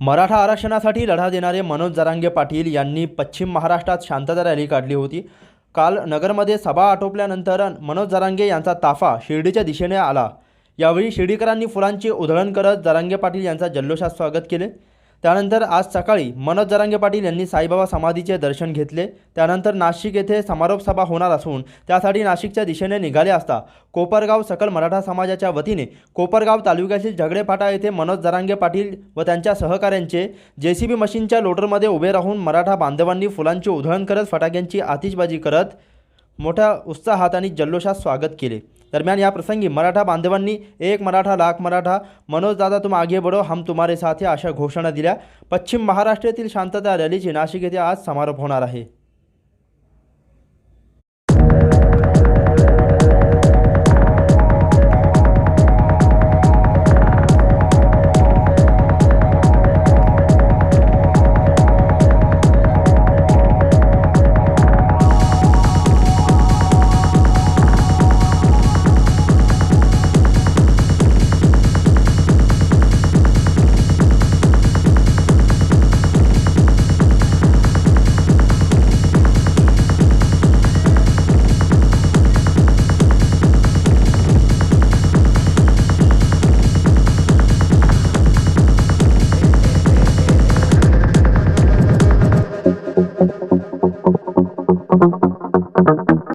मराठा आरक्षणासाठी लढा देणारे मनोज जरांगे पाटील यांनी पश्चिम महाराष्ट्रात शांतता रॅली काढली होती. काल नगरमध्ये सभा आटोपल्यानंतर मनोज जरांगे यांचा ताफा शिर्डीच्या दिशेने आला. यावेळी शिर्डीकरांनी फुलांची उधळण करत जरांगे पाटील यांचा जल्लोषात स्वागत केले. त्यानंतर आज सकाळी मनोज जरांगे पाटील यांनी साईबाबा समाधीचे दर्शन घेतले. त्यानंतर नाशिक येथे समारोप सभा होणार असून त्यासाठी नाशिकच्या दिशेने निघाले असता कोपरगाव सकल मराठा समाजाच्या वतीने कोपरगाव तालुक्यातील झगडेफाटा येथे मनोज जरांगे पाटील व त्यांच्या सहकाऱ्यांचे जे सी बी मशीनच्या लोटरमध्ये उभे राहून मराठा बांधवांनी फुलांची उधळण करत फटाक्यांची आतिषबाजी करत मोठ्या उत्साहात आणि जल्लोषात स्वागत केले. दरम्यान या प्रसंगी मराठा बांधवांनी एक मराठा लाख मराठा मनोज दादा तुम आगे बढो हम तुम्हारे साथ अशा घोषणा दिल्या. पश्चिम महाराष्ट्रातील शांतता रॅलीची नाशिक येथे आज समारोप होणार आहे.